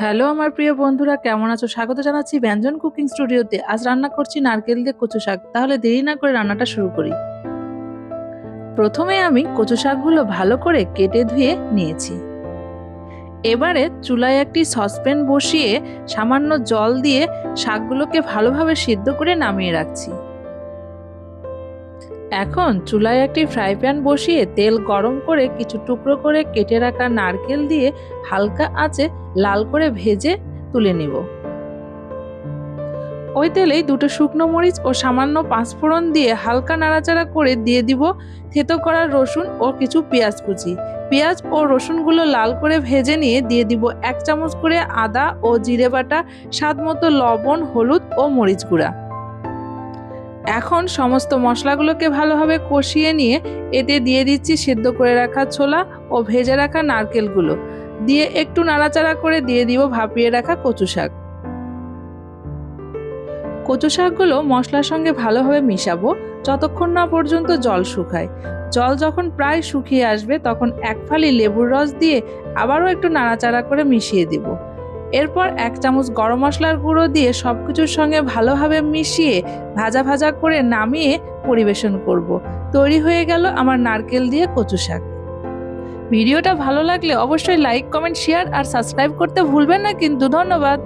Hello আমার প্রিয় বন্ধুরা, কেমন আছো? স্বাগত জানাচ্ছি ব্যঞ্জন কুকিং স্টুডিওতে। আজ রান্না করছি নারকেল দিয়ে কচু শাক। তাহলে দেরি না করে রান্নাটা শুরু করি। প্রথমে আমি কচু শাকগুলো ভালো করে কেটে ধুয়ে নিয়েছি। এবারে চুলায় একটি সসপ্যান বসিয়ে সামান্য জল দিয়ে শাকগুলোকে ভালোভাবে সিদ্ধ করে নামিয়ে রাখছি। এখন চুলায় একটি ফ্রাই প্যান বসিয়ে তেল গরম করে কিছু টুকরো করে কেটে রাখা নারকেল দিয়ে হালকা আঁচে লাল করে ভেজে তুলে নিব। ওই তেলেই দুটো শুকনো মরিচ ও সামান্য পাঁচফোড়ন দিয়ে হালকা নাড়াচাড়া করে দিয়ে দিব থেতো করা রসুন ও কিছু পেঁয়াজ কুচি। পেঁয়াজ ও রসুনগুলো লাল করে ভেজে নিয়ে দিয়ে দিব এক চামচ করে আদা ও জিরে বাটা, স্বাদ মতো লবণ, হলুদ ও মরিচ গুঁড়া। এখন সমস্ত মশলাগুলোকে ভালোভাবে কষিয়ে নিয়ে এতে দিয়ে দিচ্ছি সিদ্ধ করে রাখা ছোলা ও ভেজে রাখা নারকেলগুলো। দিয়ে একটু নাড়াচাড়া করে দিয়ে দিব ভাপিয়ে রাখা কচু শাক। কচু শাকগুলো মশলার সঙ্গে ভালোভাবে মিশাবো যতক্ষণ না পর্যন্ত জল শুকায়। জল যখন প্রায় শুকিয়ে আসবে তখন এক ফালি লেবুর রস দিয়ে আবারও একটু নাড়াচাড়া করে মিশিয়ে দিব। এরপর এক চামচ গরম মশলার গুঁড়ো দিয়ে সব কিছুর সঙ্গে ভালোভাবে মিশিয়ে ভাজা ভাজা করে নামিয়ে পরিবেশন করব। তৈরি হয়ে গেল আমার নারকেল দিয়ে কচু শাক ভিডিওটা ভালো লাগলে অবশ্যই লাইক, কমেন্ট, শেয়ার আর সাবস্ক্রাইব করতে ভুলবেন না কিন্তু ধন্যবাদ